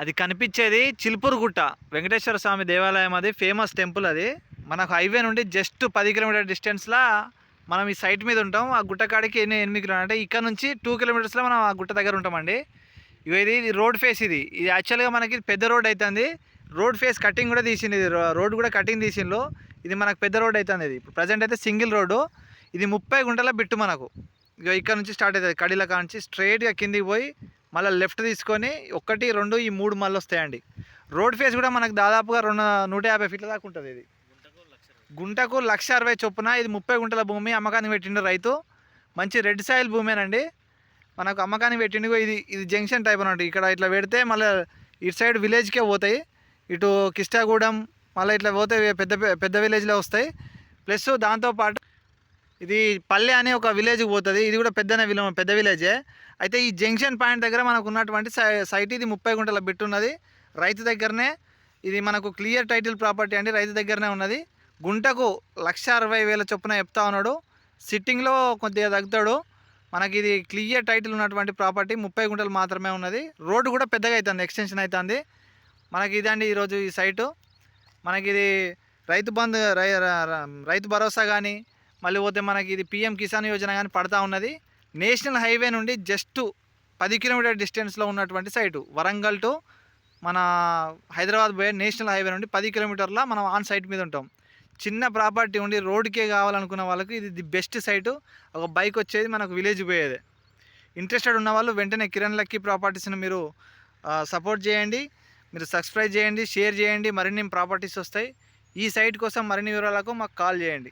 అది కనిపించేది చిల్పూరు గుట్ట వెంకటేశ్వర స్వామి దేవాలయం అది ఫేమస్ టెంపుల్ అది. మనకు హైవే నుండి జస్ట్ పది కిలోమీటర్ డిస్టెన్స్లో మనం ఈ సైట్ మీద ఉంటాం. ఆ గుట్ట కాడికి ఎన్ని ఎనిమిది కిలోమీటర్ అంటే ఇక్కడ నుంచి టూ కిలోమీటర్స్లో మనం ఆ గుట్ట దగ్గర ఉంటామండి. ఇగో ఇది ఇది రోడ్ ఫేస్ ఇది. ఇది యాక్చువల్గా మనకి పెద్ద రోడ్ అవుతుంది రోడ్ ఫేస్ కటింగ్ కూడా తీసింది ఇది. రోడ్ కూడా కటింగ్ తీసిండ్రు ఇది మనకు పెద్ద రోడ్ అవుతుంది ఇది. ఇప్పుడు ప్రజెంట్ అయితే సింగిల్ రోడ్డు ఇది ముప్పై గుంటల బిట్టు మనకు. ఇక ఇక్కడ నుంచి స్టార్ట్ అవుతుంది కడిల నుంచి స్ట్రైట్గా కిందికి పోయి మళ్ళీ లెఫ్ట్ తీసుకొని ఒకటి రెండు ఈ మూడు మళ్ళీ వస్తాయండి. రోడ్ ఫేస్ కూడా మనకు దాదాపుగా రెండు నూట యాభై ఫీట్ల దాకా ఉంటుంది ఇది. గుంటకు లక్ష అరవై చొప్పున ఇది ముప్పై గుంటల భూమి అమ్మకానికి పెట్టిండు రైతు. మంచి రెడ్ సాయిల్ భూమేనండి. మనకు అమ్మకానికి పెట్టిండు ఇది ఇది జంక్షన్ టైప్ అన్నట్టు. ఇక్కడ ఇట్లా పెడితే మళ్ళీ ఇటు సైడ్ విలేజ్కే పోతాయి. ఇటు కిష్టాగూడెం మళ్ళీ ఇట్లా పోతే పెద్ద పెద్ద విలేజ్లో వస్తాయి. ప్లస్ దాంతోపాటు ఇది పల్లె అనే ఒక విలేజ్కి పోతుంది. ఇది కూడా పెద్దనే విలో పెద్ద విలేజే అయితే ఈ జంక్షన్ పాయింట్ దగ్గర మనకు ఉన్నటువంటి సై- సైట్ ఇది ముప్పై గుంటల బిట్ ఉన్నది. రైతు దగ్గరనే ఇది మనకు క్లియర్ టైటిల్ ప్రాపర్టీ అండి. రైతు దగ్గరనే ఉన్నది. గుంటకు లక్ష అరవై వేల చొప్పున చెప్తా ఉన్నాడు. సిట్టింగ్లో కొద్దిగా తగ్గుతాడు. మనకి ఇది క్లియర్ టైటిల్ ఉన్నటువంటి ప్రాపర్టీ ముప్పై గుంటలు మాత్రమే ఉన్నది. రోడ్డు కూడా పెద్దగా అవుతుంది ఎక్స్టెన్షన్ అవుతుంది మనకి ఇదండి ఈరోజు ఈ సైటు. మనకి ఇది రైతు బంధు రై రైతు భరోసా కానీ మళ్ళీ పోతే మనకి ఇది పిఎం కిసాన్ యోజన కానీ పడతా ఉన్నది. నేషనల్ హైవే నుండి జస్ట్ పది కిలోమీటర్ డిస్టెన్స్లో ఉన్నటువంటి సైటు. వరంగల్ టు మన హైదరాబాద్ పోయే నేషనల్ హైవే నుండి పది కిలోమీటర్ల మనం ఆన్ సైట్ మీద ఉంటాం. చిన్న ప్రాపర్టీ ఉండి రోడ్కే కావాలనుకున్న వాళ్ళకి ఇది ది బెస్ట్ సైటు. ఒక బైక్ వచ్చేది మనకు విలేజ్ పోయేది. ఇంట్రెస్టెడ్ ఉన్న వాళ్ళు వెంటనే కిరణ్ లక్కీ ప్రాపర్టీస్ని మీరు సపోర్ట్ చేయండి. మీరు సబ్స్క్రైబ్ చేయండి షేర్ చేయండి. మరిన్ని ప్రాపర్టీస్ వస్తాయి. ఈ సైట్ కోసం మరిన్ని వివరాలకు మాకు కాల్ చేయండి.